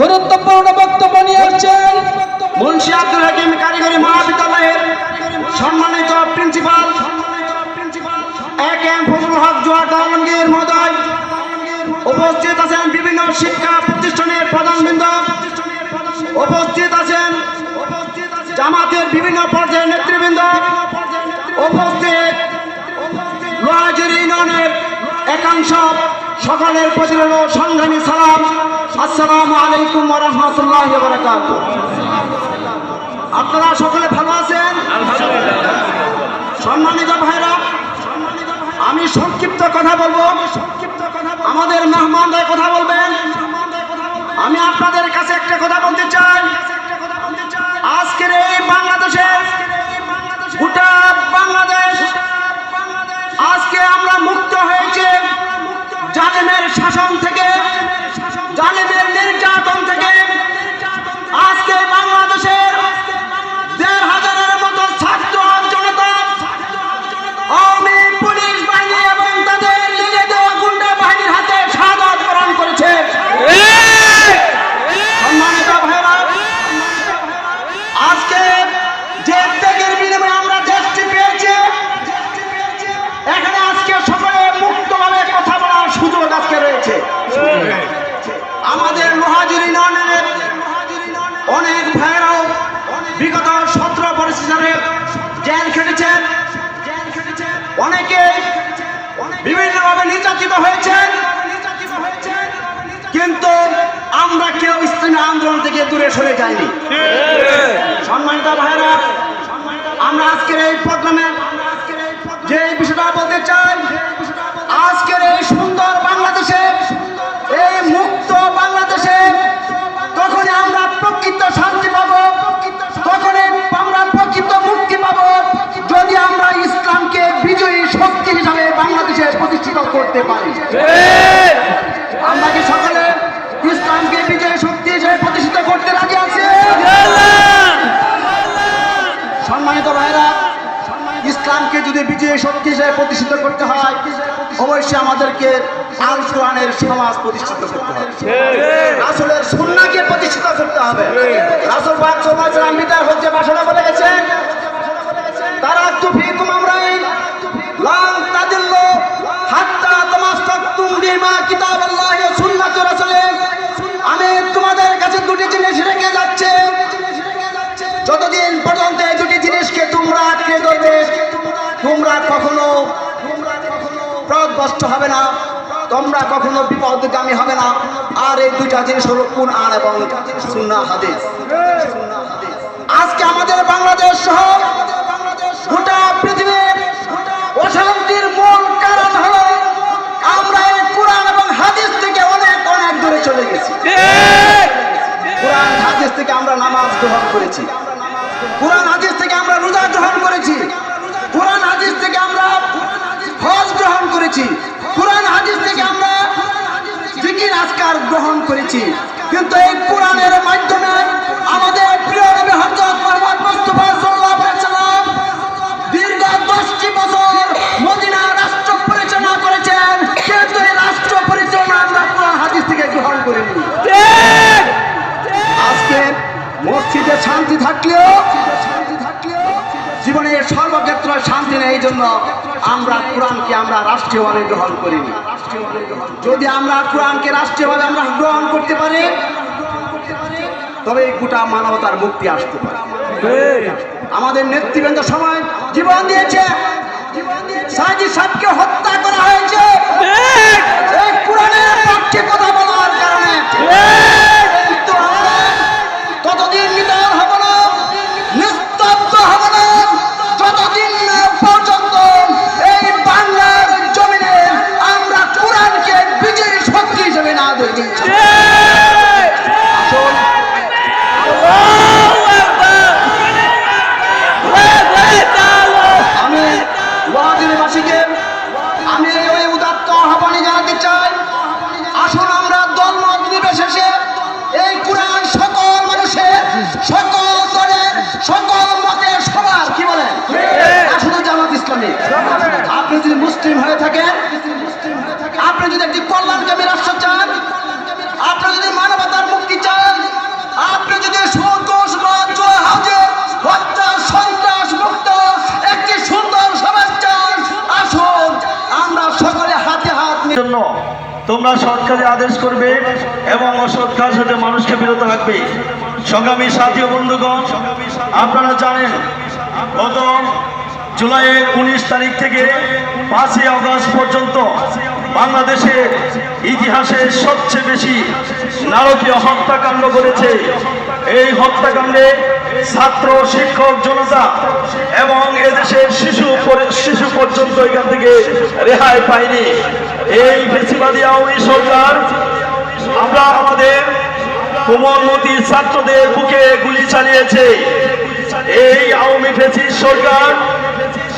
গুরুত্বপূর্ণ বক্তব্য নিয়ে আসছেন মুন্সি আব্দুল হাকিম কারিগরি মহাবিদ্যালয়ের সম্মানিত প্রিন্সিপাল এক এম ফজলুল হক, জোয়ার আলমগীর মহোদয়। উপস্থিত আছেন বিভিন্ন শিক্ষা প্রতিষ্ঠানের প্রধানবৃন্দ। উপস্থিত আছেন জামাতের বিভিন্ন পর্যায়ের নেতৃবৃন্দ। উপস্থিত লোহাজুর ইউনিয়নের একাংশ। সকলের প্রতি হল সংগ্রামী সালাম। আসসালামু আলাইকুম রহমতুল্লাহ বারাকাত আপনারা সকলে ভালো আছেন? সম্মানিত ভাইরা আমি সংক্ষিপ্ত কথা বলব। আমাদের মেহমানরা কথা বলবেন। আমি আপনাদের কাছে একটা কথা অনেকে বিভিন্নভাবে নির্যাতিত হয়েছেন। কিন্তু আমরা কেউ ইসলামী আন্দোলন থেকে দূরে সরে যাইনি। সম্মানিত ভাইরা আমরা আজকের এই প্রোগ্রামে যে বিষয়টা বলতে চাই, আজকের এই সুন্দর করতে পারি। আমরা কি সকলে ইসলামকে বিজয়ী শক্তি হিসেবে প্রতিষ্ঠিত করতে রাজি আছে? সম্মানিত ভাইরা ইসলামকে যদি বিজয়ী শক্তি হিসেবে প্রতিষ্ঠিত করতে হয় অবশ্যই আমাদেরকে আল কোরআনের সমাজ প্রতিষ্ঠিত করতে হবে। রাসুলের সুন্নাকে প্রতিষ্ঠিত করতে হবে। রাসুল পাক সাল্লাল্লাহু আলাইহি ওয়াসাল্লাম হচ্ছে বাসনা বলে গেছেন তারা তুফিকুম আমরাইন লান তাদিল্লু হাত্তা বিমা কিতাবাল্লাহি ওয়া সুন্নাতি রাসূলিহি আমি তোমাদের কাছে দুটি জিনিস রেখে যাচ্ছে। যতদিন পর্যন্ত এই দুটি জিনিসকে তোমরা আটকে ধরবে, তোমরা কখনো প্রদগ্রস্ত হবে না, তোমরা কখনো বিপদগামী হবে না। আর এই দুইটা জিনিস হলো আন এবং সুন্নাহ হাদিস। আজকে আমাদের বাংলাদেশ সহ গোটা পৃথিবীর অশান্তির চলে গেছি। কোরআন হাদিস থেকে আমরা নামাজ গ্রহণ করেছি। কোরআন হাদিস থেকে আমরা রোজা গ্রহণ করেছি। কোরআন হাদিস থেকে আমরা হজ গ্রহণ করেছি। কোরআন হাদিস থেকে আমরা জিকির আজকার গ্রহণ করেছি। কিন্তু এই কোরআনের মাধ্যমে মসজিদে শান্তি থাকলেও জীবনের সর্বক্ষেত্র শান্তি নেই, এই জন্য আমরা কোরআনকে আমরা রাষ্ট্রীয়ভাবে গ্রহণ করিনি। যদি আমরা কোরআনকে রাষ্ট্রীয়ভাবে আমরা গ্রহণ করতে পারি, তবে গোটা মানবতার মুক্তি আসতে পারে। আমাদের নেতৃবৃন্দ সময় জীবন দিয়েছে। সাজি সাহেবকে হত্যা যদি মুসলিম হয়ে থাকেন, আপনি যদি একটি কল্যাণকামী রাষ্ট্র চান, আপনি যদি মানবতার মুক্তি চান, আপনি যদি একটি সুন্দর সমাজ চান আমরা সকলে হাতে হাত তোমরা সরকারি আদেশ করবে এবং অসৎ কাজ হতে মানুষকে বিরত রাখবে। সংগ্রামী সাথী বন্ধুগণ, আপনারা জানেন, গত জুলাইয়ের উনিশ তারিখ থেকে পাঁচই আগস্ট পর্যন্ত বাংলাদেশের ইতিহাসে সবচেয়ে বেশি নারকীয় হত্যাকাণ্ড করেছে এই হত্যাকাণ্ডে ছাত্র, শিক্ষক, জনতা এবং এদেশের শিশু শিশু পর্যন্ত এখান থেকে রেহাই পায়নি। এই বেশিবাদী আওয়ামী সরকার, আমরা আমাদের কোমলমতি ছাত্রদের বুকে গুলি চালিয়েছে। এই আওয়ামী ফেসিস সরকার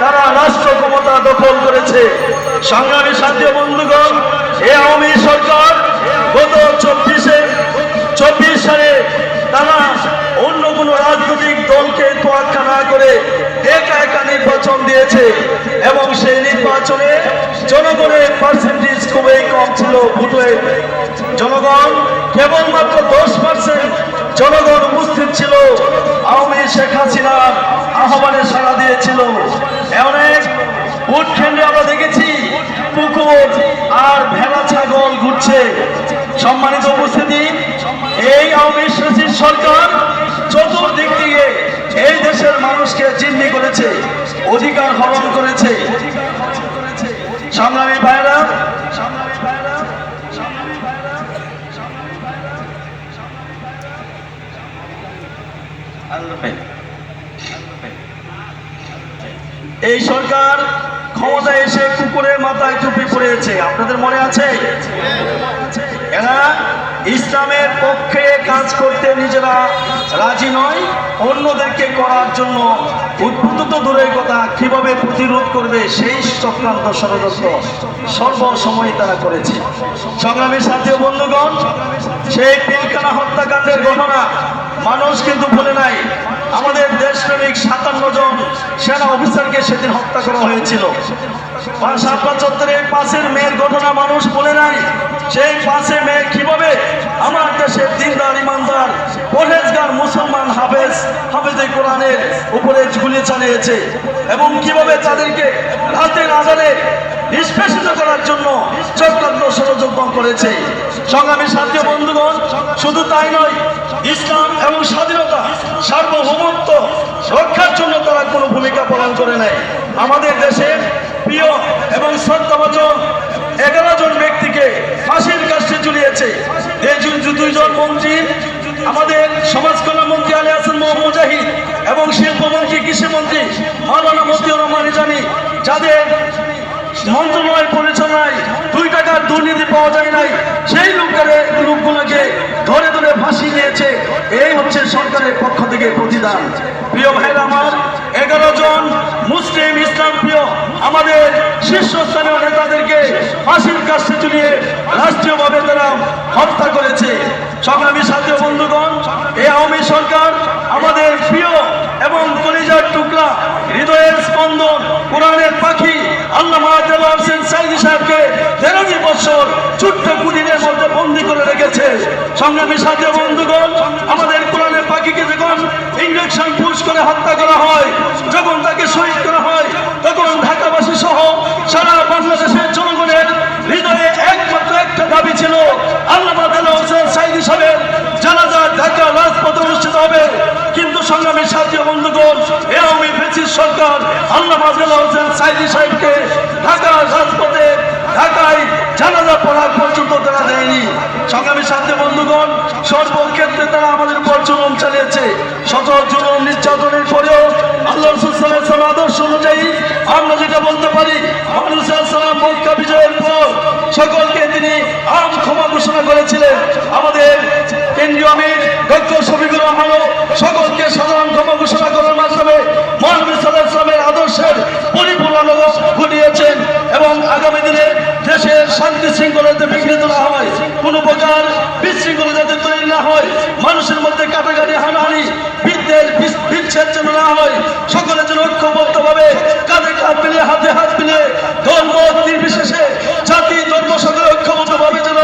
তারা রাষ্ট্র ক্ষমতা দখল করেছে। সংগ্রামী শান্তি বন্ধুগণ, এ আওয়ামী সরকার গত চব্বিশে, চব্বিশ সালে তারা অন্য কোনো রাজনৈতিক দলকে তোয়াক্কা না করে একা একা নির্বাচন দিয়েছে এবং সেই নির্বাচনে জনগণের পার্সেন্টেজ খুবই কম ছিল ভোটের জনগণ কেবলমাত্র দশ পার্সেন্ট জনগণ উপস্থিত ছিল, আওয়ামী শেখ হাসিনা আহ্বানে সাড়া দিয়েছিল। অনেক কেন্দ্রে আমরা দেখেছি, পুকুর আর ভেড়া, ছাগল ঘুরছে। সম্মানিত উপস্থিতি, এই আওয়ামী শাসিত সরকার চতুর্দিক দিয়ে এই দেশের মানুষকে চিহ্নি করেছে, অধিকার হরণ করেছে। সংগ্রামী ভাইরা এই সরকার ক্ষমতায় এসে কুকুরের মাথায় টুপি পড়েছে আপনাদের মনে আছে? এরা ইসলামের পক্ষে কাজ করতে নিজেরা রাজি নয়, অন্যদেরকে করার জন্য উদ্ভূত দূরের কথা কীভাবে প্রতিরোধ করবে সেই চক্রান্ত ষড়যন্ত্র সর্বসময় তারা করেছে। সংগ্রামের সাথে বন্ধুগণ, সেই পিলকানা হত্যাকাণ্ডের ঘটনা মানুষ কিন্তু ভুলে নাই, আমাদের দেশপ্রেমিক সাতান্ন জন সেনা অফিসারকে সেদিন হত্যা করা হয়েছিল। চত্বরের পাশের মেয়ের ঘটনা মানুষ বলে নাই, সেই পাশে মেয়ে কীভাবে আমার দেশের দিনদার, ইমানদার, পরহেজগার, মুসলমান হাফেজ, হাফেজে কোরআনের উপরে গুলি চালিয়েছে এবং কীভাবে তাদেরকে রাতের আজারে নিষ্পেষিত করার জন্য চক্রান্ত ষড়যন্ত্র করেছে। সংগ্রামী সাথী বন্ধুগণ, শুধু তাই নয়, ইসলাম এবং স্বাধীনতা সার্বভৌমত্ব রক্ষার জন্য তারা কোনো ভূমিকা পালন করে নাই। আমাদের দেশের প্রিয় এবং শ্রদ্ধাভাজন এগারো জন ব্যক্তিকে ফাঁসির কাছে ঝুলিয়েছে। দুইজন মন্ত্রী, আমাদের সমাজ কল্যাণ মন্ত্রী আলী হাসান মোহাম্মদ মুজাহিদ এবং শিল্পমন্ত্রী, কৃষিমন্ত্রী মাওলানা মতিউর রহমান জানি যাদের মন্ত্রণালয় পরিচালনায় দুই টাকার দুর্নীতি পাওয়া যায় নাই। সেই লোকের লোকগুলোকে ধরে ধরে ফাঁসি দিয়েছে। এই হচ্ছে সরকারের পক্ষ থেকে প্রতিদান। প্রিয় ভাইরা আমার, এগারো জন মুসলিম ইসলাম প্রিয় আমাদের শীর্ষস্থানীয় নেতাদেরকে ফাঁসির কাছে চুলিয়ে রাষ্ট্রীয়ভাবে তারা হত্যা করেছে। সংগ্রামী সাথী বন্ধুগণ এই আওয়ামী সরকার আমাদের প্রিয় এবং কলিজার টুকরা, হৃদয়ের স্পন্দন, কোরআনের পাখি আল্লাহ হোসেন সাইদি সাহেবকে তেরোটি বছর ছোট্ট কুটিরের মধ্যে বন্দি করে রেখেছে। সংগ্রামী সাথী বন্ধুগণ, আমাদের কোরআনের পাখিকে যখন ইঞ্জেকশন পুশ করে হত্যা করা হয়, যখন তাকে শহীদ করা হয়, তখন ঢাকাবাসী সহ সারা বাংলাদেশের জনগণের হৃদয়ে একমাত্র একটা দাবি ছিল আল্লাহ হোসেন সাইদি সাহেবের জানাজা ঢাকা কিন্তু সাহায্য বন্ধুগণ, এ আওয়ামী ব্রিটিশ সরকার আল্লাহ হোসেন সাইদি সাহেবকে ঢাকা রাজপথে, ঢাকায় জানাজা পড়ার পর্যন্ত তারা দেয়নি। সংগ্রামের সাথী বন্ধুগণ, সর্বক্ষেত্রে তারা আমাদের উপর চলন চালিয়েছে। জুলুম আগামী দিনে দেশের শান্তি শৃঙ্খলা যাতে বিঘ্নিত না হয়, কোনো প্রকার বিশৃঙ্খলা যাতে তৈরি না হয়, মানুষের মধ্যে কাটাকাটি হানাহানি, বিদ্বেষ বিচ্ছেদ যেন না হয়, সকলে যেন ঐক্যবদ্ধভাবে কাঁধে কাঁধ মিলিয়ে, হাতে হাত মিলিয়ে ধর্ম নির্বিশেষে জাতি ধর্ম সকলে ঐক্যবদ্ধভাবে যেন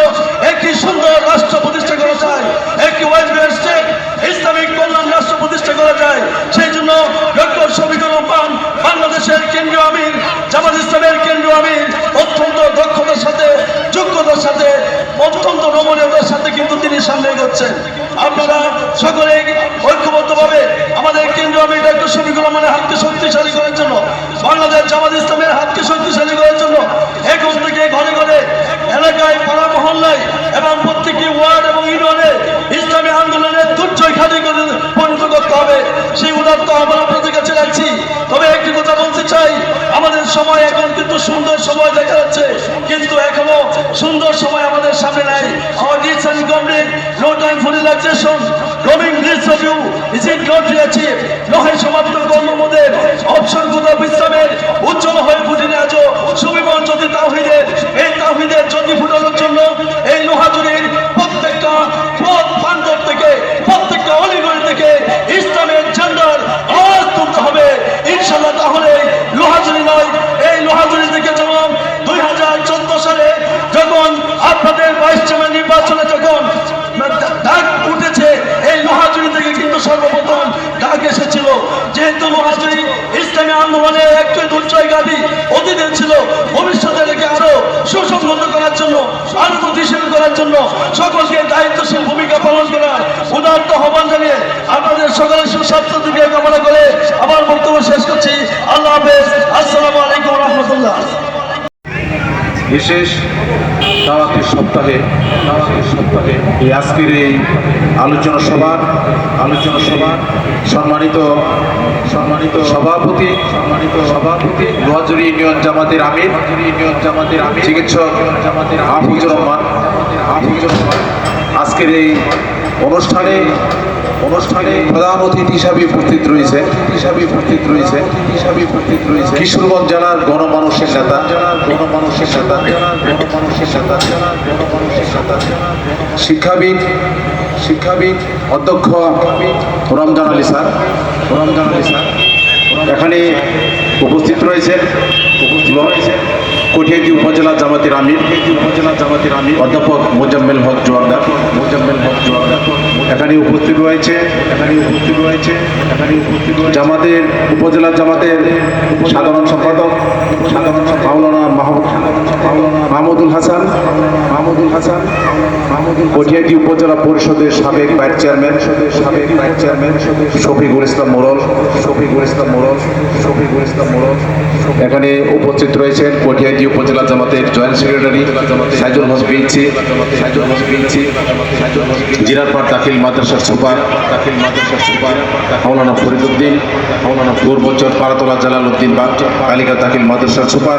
একটি সুন্দর রাষ্ট্র প্রতিষ্ঠা করা যায় একটি ওয়েস্ট স্টেট ইসলামিক কল্যাণ রাষ্ট্র প্রতিষ্ঠা করা যায় সেই জন্য ডক্টর শফিকুর রহমান বাংলাদেশের কেন্দ্রীয় আমির জামাত ইসলামের কেন্দ্রীয় আমির অত্যন্ত দক্ষতার সাথে যোগ্যতার সাথে অত্যন্ত নমনীয়তার সাথে কিন্তু তিনি এগোচ্ছেন আপনারা সকলে ঐক্যবদ্ধভাবে আমাদের কেন্দ্রীয় আমির ডক্টর শফিকুর রহমানের হাতকে শক্তিশালী করার জন্য, বাংলাদেশ জামাত ইসলামের হাতকে শক্তিশালী করার জন্য এখন থেকে ঘরে ঘরে এলাকায় পাড়া মহল্লায় এবং প্রত্যেকটি ওয়ার্ড এবং ইউনিয়নে ইসলামী আন্দোলনের দুর্জয় খালি করে পরিণত করতে হবে। সেই উদাত্ত আহ্বান আপনাদের কাছে রাখছি। তবে একটি কথা বলতে চাই, আমাদের সময় এখন কিন্তু সুন্দর সময় দেখা যাচ্ছে, কিন্তু এখনও সুন্দর সময় আমাদের সামনে নাই। Complete no time for relaxation roaming needs of you is it not achieve নহে সমাপ্ত কর্মমোদের অবসর কোথা বিশ্রামের উজ্জ্বল হয়ে ফুটিনে আজও সুবিমন যদি তাহিদের এই তাহিদের জ্যোতি ফুটানোর জন্য এই লোহাজুরির প্রত্যেকটা পথ প্রান্তর থেকে, প্রত্যেকটা অলিগলি থেকে ইসলামের ঝান্ডার আওয়াজ তুলতে হবে। ইনশাল্লাহ তাহলে লোহাজুরি নয়, এই লোহাজুরি থেকে যেমন দুই হাজার চোদ্দ সালে যখন আপনাদের ভাইস চেয়ারম্যান নির্বাচনে যখন ডাক উঠেছে এই লোহাজুরি থেকে কিন্তু সর্বপ্রথম ডাক এসেছিল যেহেতু লোহাজুরি ইসলামী একটু একটি দুর্জয়গাদী অতীতের ছিল, ভবিষ্যতে রেখে আরও সুসংহত করার জন্য, আরও গতিশীল করার জন্য সকলকে দায়িত্বশীল ভূমিকা পালন করার উদার্ত আহ্বান জানিয়ে আপনাদের সকলের সুস্বাস্থ্য দিকে কামনা করে আমার বক্তব্য শেষ করছি। আল্লাহ হাফেজ। আসসালামু আলাইকুম রহমতুল্লাহ। বিশেষ দাওয়াতের সপ্তাহে দাওয়াতের সপ্তাহে এই আজকের এই আলোচনা সভার, আলোচনা সভা সম্মানিত সম্মানিত সভাপতি সম্মানিত সভাপতি লোহাজুরি ইউনিয়ন জামাতের আমির ইউনিয়ন জামাতের আমির, চিকিৎসক জামাতের হাফিজুর রহমান হাফিজুর রহমান আজকের এই অনুষ্ঠানে অনুষ্ঠানে প্রধান অতিথি হিসাবে উপস্থিত রয়েছে। হিসাবে উপস্থিত রয়েছে হিসাবে উপস্থিত রয়েছে কিশোরগঞ্জ জেলার গণমানুষের নেতা। জেলার গণমানুষের নেতা জেলার গণমানুষের নেতা জেলার গণমানুষের নেতা শিক্ষাবিদ শিক্ষাবিদ অধ্যক্ষ রমজান আলী স্যার রমজান আলী স্যার। এখানে উপস্থিত রয়েছেন। উপস্থিত রয়েছেন। কটিয়াদি উপজেলা জামাতের আমির। উপজেলা জামাতের আমির। অধ্যাপক মোজাম্মেল হক জোয়ারদার। মোজাম্মেল হক জোয়ারদার। এখানে উপস্থিত রয়েছে এখানে উপস্থিত রয়েছে। এখানে উপস্থিত রয়েছে। জামাতের উপজেলা জামাতের সাধারণ সম্পাদক সাধারণ মাওলানা মাহমুদ মাহমুদুল হাসান। মাহমুদুল হাসান। মাহমুদুল কটিয়াদি উপজেলা পরিষদের সাবেক ভাইস চেয়ারম্যান সাবেক ভাইস চেয়ারম্যান। শফিকুল ইসলাম মোরল শফিকুল ইসলাম মোরল শফিকুল ইসলাম মোরল এখানে উপস্থিত রয়েছেন কটিয়াদি উপজেলা জামাতের জয়েন্ট সেক্রেটারি সাইদুল হক বিএনসি জিরারপাট দাখিল মাদ্রাসার সুপার দাখিল মাদ্রাসার সুপার মৌলানা ফরিদুদ্দিন মাওলানা পূর্বচর পারাতলা জালালউদ্দিন বাগ কালিকা দাখিল মাদ্রাসার সুপার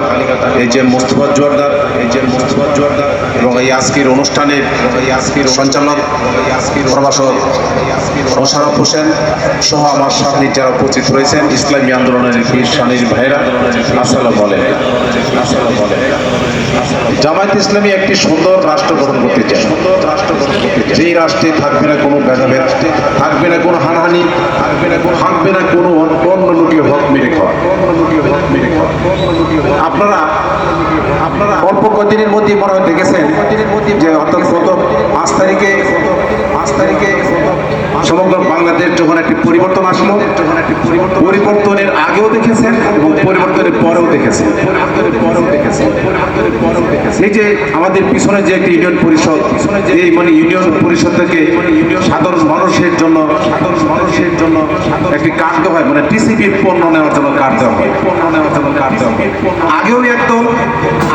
এই যে মোস্তফা জোয়ারদার এই যে মোস্তফা জোয়ারদার, এবং এই আজকের অনুষ্ঠানের এই সঞ্চালক, প্রভাষক মোশারফ হোসেন সহ আমার সামনে যারা উপস্থিত রয়েছেন, ইসলামী আন্দোলনের স্বামীর ভাইরা আসসালামু আলাইকুম। জামায়াত ইসলামী একটি সুন্দর রাষ্ট্র গঠন করতে চায়। সুন্দর রাষ্ট্র গঠন করতে চায় যেই রাষ্ট্রে থাকবে না কোনো ভেদাভেদ থাকবে না কোনো হানাহানি, থাকবে না কোনো থাকবে না কোনো অন্য লোকের হক মেরে খাওয়া। হক মেরে খাওয়া আপনারা আপনারা অল্প কদিনের মধ্যে মনে হয় দেখেছেন যে অর্থাৎ গত পাঁচ তারিখে পাঁচ তারিখে সমগ্র বাংলাদেশ যখন একটি পরিবর্তন আসলো যখন একটি পরিবর্তন পরিবর্তনের আগেও দেখেছেন এবং পরিবর্তনের পরেও দেখেছেন। এই যে আমাদের পিছনে যে একটি ইউনিয়ন পরিষদ, এই মানে ইউনিয়ন পরিষদ থেকে সাধারণ মানুষের জন্য সাধারণ মানুষের জন্য একটি কার্ড হয় মানে টিসিপির পণ্য নেওয়ার জন্য কার্ড দেওয়া হয়। পণ্য নেওয়ার জন্য কার্ড দেওয়া হয় আগেও একদম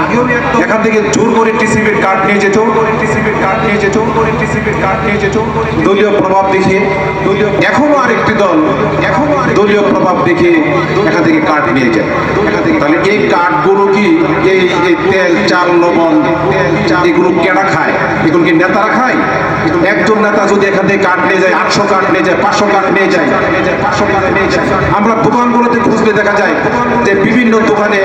আগেও একদম এখান থেকে জোর করে টিসিপির কার্ড নিয়ে যেত। টিসিপির কার্ড নিয়ে যেত টিসিপির কার্ড নিয়ে যেত দলীয় প্রভাব দেখিয়ে দলীয় এখনও আরেকটি দল এখনও দলীয় প্রভাব দেখে এখান থেকে কাঠ নিয়ে যায়। তাহলে এই কার্ডগুলো কি? এই তেল চাল লবণ চাল এগুলো কেনা খায়? এগুলো কি নেতারা খায়? একজন নেতা যদি এখান থেকে কার্ড নিয়ে যায়, আটশো কার্ড নিয়ে যায়, পাঁচশো কার্ড নিয়ে যায়, পাঁচশো কার্ড নিয়ে যায়। আমরা দোকানগুলোতে খুঁজলে দেখা যায় যে বিভিন্ন দোকানে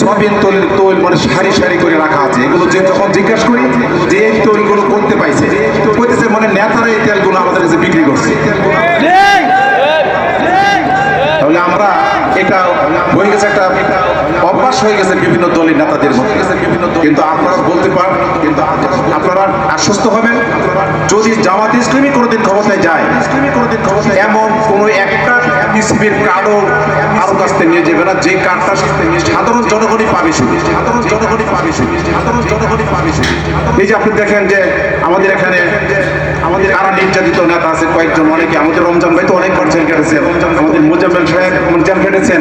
সয়াবিন তৈল তৈল মানে সারি সারি করে রাখা আছে। এগুলো যে যখন জিজ্ঞাসা করি যে এই তৈলগুলো করতে পাইছে, কইতেছে মানে নেতারা এই তেলগুলো আমাদের কাছে বিক্রি করছে। তাহলে আমরা এটা হয়ে গেছে একটা হয়ে গেছে বিভিন্ন দলের নেতাদের মধ্যে। কিন্তু আপনারা বলতে পারেন কিন্তু আপনারা আশ্বস্ত হবেন যদি জামাত ইসলামী কোনোদিন ক্ষমতায় যায় এমন কোনো একটা পৃথিবীর কার্ডও কারও কাছ থেকে নিয়ে যাবে না, যে কার্ডটা সাধারণ জনগণই পাবে শুধু, সাধারণ জনগণই পাবে শুধু, সাধারণ জনগণই পাবে শুধু। এই যে আপনি দেখেন যে আমাদের এখানে, আমাদের কারা নির্যাতিত নেতা আছে, কয়েকজন অনেকে, আমাদের রমজান ভাই তো অনেকবার জেল কেটেছেন আমাদের মোজাম্মেল সাহেব জেল কেটেছেন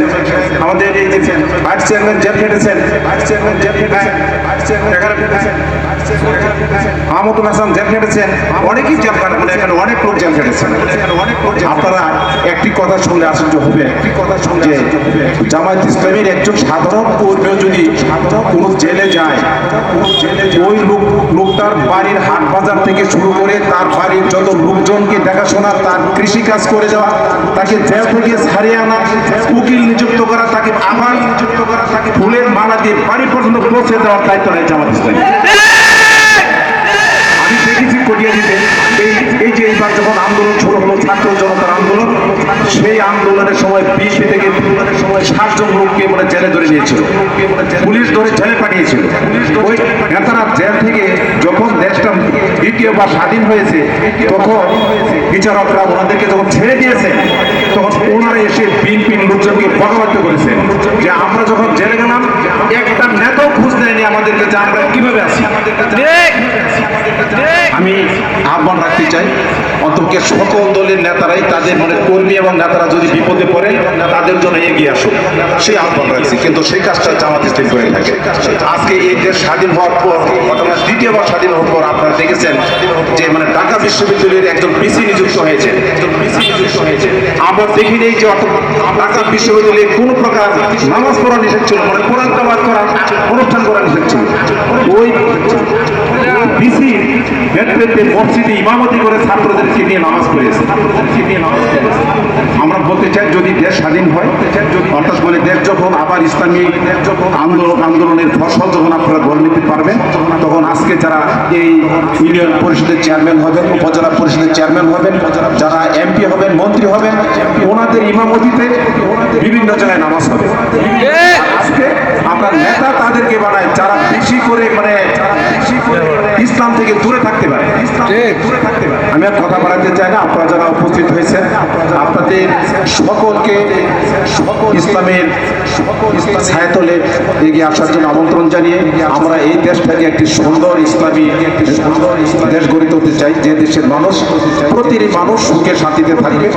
আমাদের এই যে vice chairman jail কেটেছেন vice chairman jail Mahmudul Hasan jail কেটেছেন অনেকেই জেল কাটে মানে এখানে অনেক লোক জেল কেটেছেন আপনারা একটি কথা শুনলে আশ্চর্য হবে। শুনলে জামায়াত ইসলামীর একজন সাধারণ কর্মীও যদি কোনো জেলে যায় ওই লোক লোকটার বাড়ির হাট বাজার থেকে শুরু করে তার বাড়ির যত লোকজনকে দেখাশোনা তার কৃষি কাজ করে যাওয়া তাকে জেল থেকে ছাড়িয়ে আনা উকিল নিযুক্ত করা তাকে আবার নিযুক্ত করা তাকে ফুলের মালা দিয়ে বাড়ি পর্যন্ত পৌঁছে দেওয়ার দায়িত্ব নেয় জামাত ইসলামী। আমি দেখেছি কটিয়াদিতে এই এই যে এইবার যখন আন্দোলন শুরু হলো ছাত্র জনতার আন্দোলন সেই আন্দোলনের সময় বিশ থেকে সময় সাতজন লোককে মানে জেলে ধরে নিয়েছিল। পুলিশ ধরে জেলে পাঠিয়েছিল। ওই নেতারা জেল থেকে যখন দেশটা দ্বিতীয়বার স্বাধীন হয়েছে তখন বিচারকরা ওনাদেরকে যখন ছেড়ে দিয়েছে তখন ওনারা এসে বিএনপির লোকজনকে বকাবাদ্য করেছে। যে আমরা যখন জেলে গেলাম একটা নেতাও খোঁজ দেয়নি আমাদেরকে যে আমরা কীভাবে আছি? আমি আহ্বান রাখতে চাই। অন্তকে সকল দলের নেতারাই তাদের মানে কর্মী এবং নেতারা যদি বিপদে পড়ে, তাদের জন্য এগিয়ে আসুক। সেই আহ্বান রাখছি। কিন্তু সেই কাজটা জামাত ইসলাম করে থাকে। আজকে এই দেশ স্বাধীন হওয়ার পর, অথবা দ্বিতীয়বার স্বাধীন হওয়ার পর আপনারা দেখেছেন যে মানে ঢাকা বিশ্ববিদ্যালয়ের একজন পিসি নিযুক্ত হয়েছে। আমরা দেখি নেই যে ঢাকা বিশ্ববিদ্যালয়ে কোনো প্রকার নামাজ পড়া নিষেধ ছিল মানে কোরআন করা, অনুষ্ঠান করা নিষেধ ছিল। ওই বিসি নেতৃত্বে মসজিদে ইমামতি করে ছাত্রদেরকে নিয়ে নামাজ পড়িয়েছে। ছাত্রদেরকে নিয়ে নামাজ পড়িয়েছে। আমরা বলতে চাই, যদি দেশ স্বাধীন হয়, অর্থাৎ মানে দেশ যখন আবার ইসলামী আন্দোলন, আন্দোলনের ফসল যখন আপনারা গড়ে নিতে পারবেন, তখন আজকে যারা এই ইউনিয়ন পরিষদের চেয়ারম্যান হবেন, উপজেলা পরিষদের চেয়ারম্যান হবেন, যারা এমপি হবেন, মন্ত্রী হবেন, ওনাদের ইমামতিতে বিভিন্ন জায়গায় নামাজ হবে। আজকে আমরা নেতা তাদেরকে বানাই, যারা বেশি করে মানে ইসলাম থেকে দূরে থাকতে পারে। দূরে থাকতে পারে। আমি আর কথা বাড়াতে চাই না আপনারা যারা উপস্থিত হয়েছেন আপনাদের সকলকে ইসলামের ছায়াতলে এগিয়ে আসার জন্য আমন্ত্রণ জানিয়ে আমরা এই দেশটাকে একটি সুন্দর ইসলামী সুন্দর দেশ গড়ে তুলতে চাই যে দেশের মানুষ প্রতিটি মানুষ সুখে শান্তিতে থাকবে।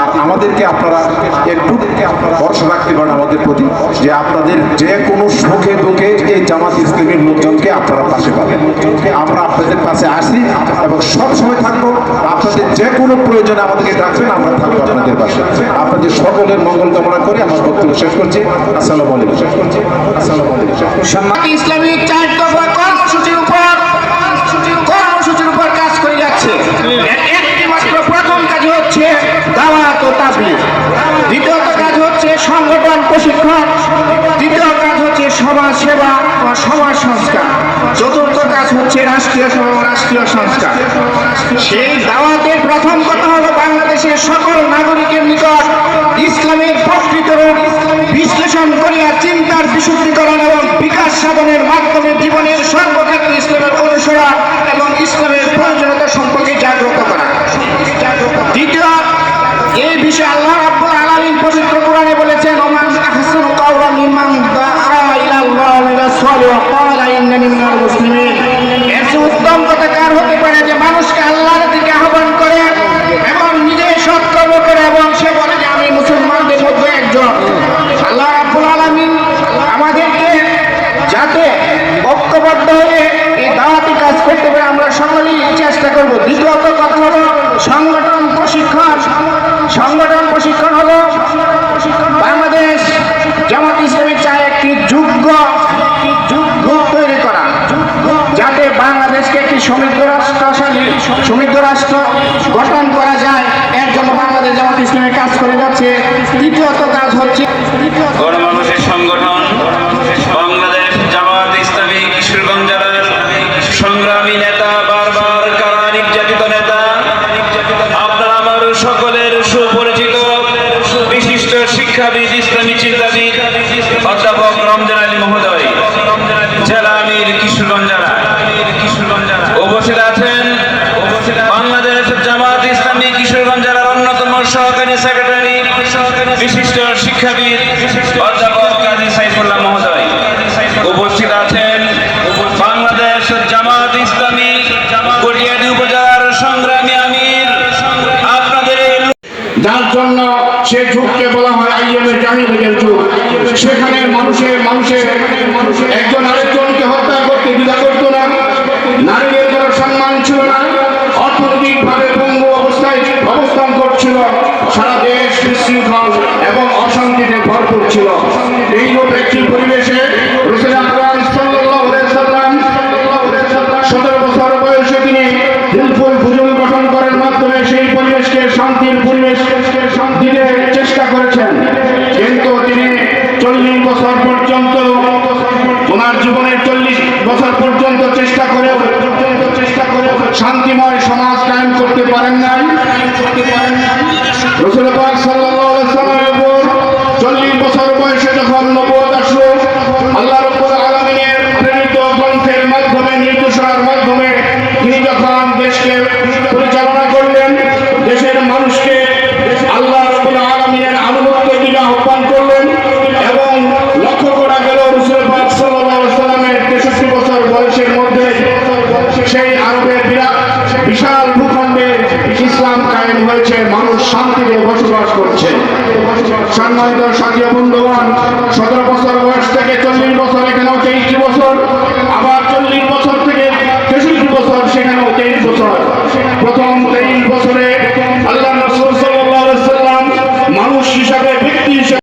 আর আমাদেরকে আপনারা একটু ভরসা রাখতে পারেন আমাদের প্রতি যে আপনাদের যে কোনো সুখে দুঃখে এই জামাত ইসলামের লোকজনকে আপনারা পাশে পাবেন। আমরা আপনাদের পাশে আসি এবং সব সময় থাকব। আপনাদের যে কোনো প্রয়োজনে আমাদেরকে ডাকবেন আমরা থাকব আপনাদের পাশে। আপনাদের সকলের মঙ্গল কামনা করে। আমার বক্তব্য শেষ করছি। আসসালামু আলাইকুম। শেষ করছি আসসালামু আলাইকুম। ইসলামিক চার দফা কর্মসূচির উপর কর্মসূচির উপর কাজ করে যাচ্ছে। একটি মাত্র প্রথম কাজ হচ্ছে দাওয়াত ও তাবলিগ। দ্বিতীয়ত কাজ হচ্ছে সংগঠন, প্রশিক্ষণ তৃতীয় কাজ হচ্ছে সমাজ সেবা ও সমাজ সংস্কার চতুর্থ কাজ হচ্ছে রাষ্ট্রীয় রাষ্ট্রীয় সংস্কার। সেই দাওয়াতের প্রথম কথা হলো বাংলাদেশের সকল নাগরিকের নিকট ইসলামের প্রকৃত রূপ বিশ্লেষণ করিয়া চিন্তার বিশুদ্ধিকরণ এবং বিকাশ সাধনের মাধ্যমে জীবনের সর্বক্ষেত্রে ইসলামের অনুসরণ এবং ইসলামের প্রয়োজনীয়তা সম্পর্কে জাগ্রত করা। দ্বিতীয়, এই বিষয়ে আল্লাহ রাব্বুল আলামিন পবিত্র কোরআনে বলেছেন যে মানুষকে আল্লাহর দিকে আহ্বান করে এবং করে এবং সে বলে মুসলমানদের একজন। আমাদেরকে যাতে কাজ করতে পারে, আমরা সকলেই চেষ্টা সংগঠন প্রশিক্ষণ। সংগঠন প্রশিক্ষণ হলো সমৃদ্ধ রাষ্ট্র সমৃদ্ধ রাষ্ট্র গঠন করা যায়। এর জন্য বাংলাদেশ জামাত ইসলামে কাজ করে যাচ্ছে। দ্বিতীয়ত কাজ হচ্ছে গণমানুষের সংগঠন, বাংলাদেশ জামাত ইসলামী কিশোরগঞ্জ জেলার সংগ্রামী নেতা, বারবার কারা নির্যাতিত নেতা? আপনারা আমার সকলের সুপরিচিত বিশিষ্ট শিক্ষাবিদ, ইসলামী চিন্তাবিদ, অধ্যাপক বিশিষ্ট শিক্ষাবিদ অধ্যাপক কাজী সাইফুল্লাহ মহোদয় উপস্থিত আছেন বাংলাদেশ জামাত ইসলামী কটিয়াদি উপজেলার সংগ্রামী আমির। আপনাদের যার জন্য সে বলা হয় আইএমের সেখানে মানুষের মানুষের একজন আরেকজনকে হত্যা করতে দ্বিধা ছিল। এইরূপ একটি পরিবেশে? বছর বয়সে সেই পরিবেশকে চেষ্টা করেছেন। কিন্তু তিনি চল্লিশ বছর পর্যন্ত জীবনের চল্লিশ বছর পর্যন্ত চেষ্টা করেও, শান্তিময় সমাজ কায়েম করতে পারেন নাই। রসুল